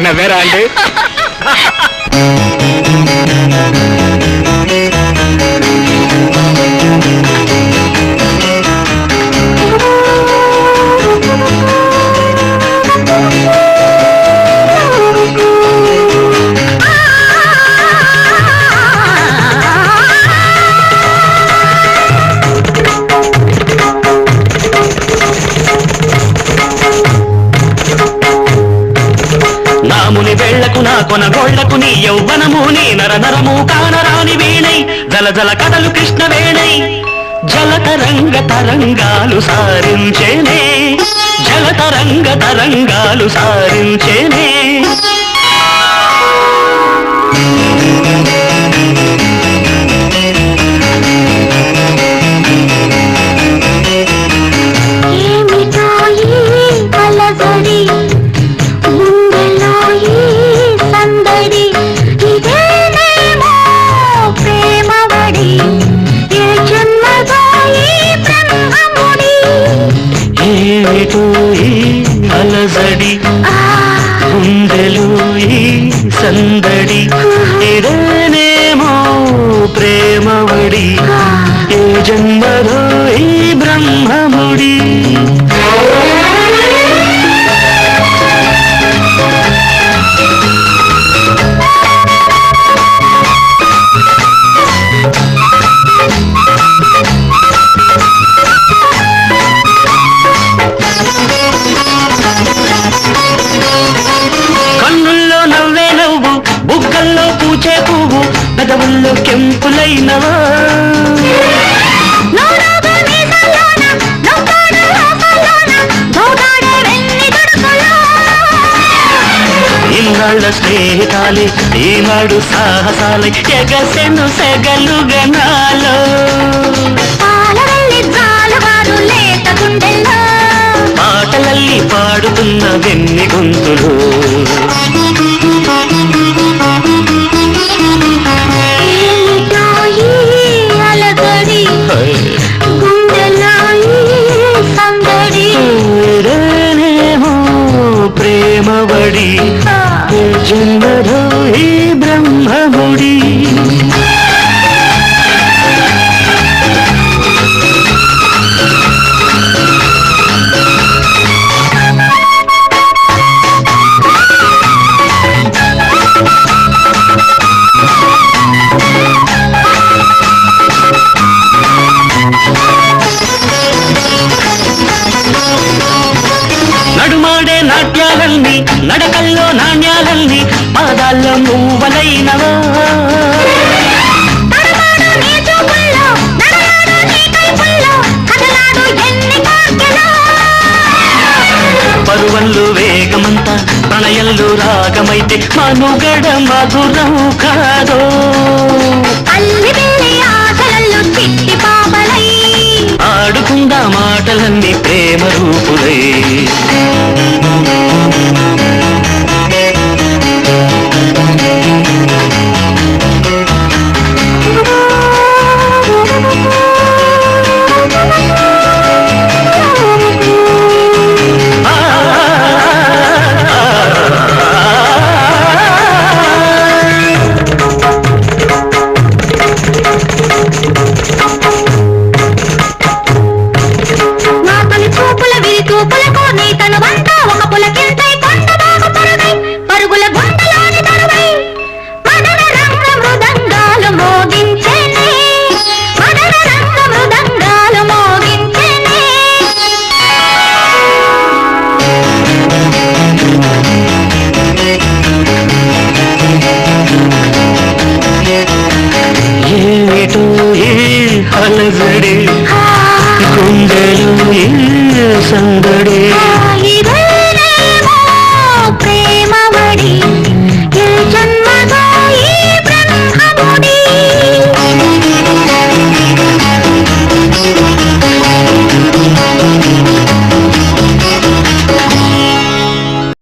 నవ్వారా అండి? రాముని వెళ్ళకు నా కొనగోళ్ళకు నీ యౌవనము నీ నర నరము కానరాని వీణై జల జల కథలు కృష్ణ వేణై జలతరంగ తరంగాలు సారించేనే జలతరంగ తరంగాలు సారించేనే. ఏమిటో ఈ అలజడి. గుండెలు ఈ సందడి. ఇదేనేమో ప్రేమవడి. ఏ జన్మలో బుగ్గల్లో పూచే పువ్వు పెదవుల్లో గడుపులో ఇన్నాళ్ళ స్నేహితాలే ఈనాడు సాహసాలే ఎగసెను సెగలుగా నాలో. పాలవెల్లి జాలువారు లేత గుండెల్లో. పాటలల్లి పాడుతున్న వెన్ని గొంతులు. ఏ నాట్యాలన్నీ నడకల్లో నాణ్యాలన్నీ పాదాల్లో నువ్వలైనవా? పరువల్లు వేగమంతా ప్రణయంలో రాగమైతే మనుగడ మధురం కాదో? అల్లి అలజడి ఆ, గుండెలు ఈ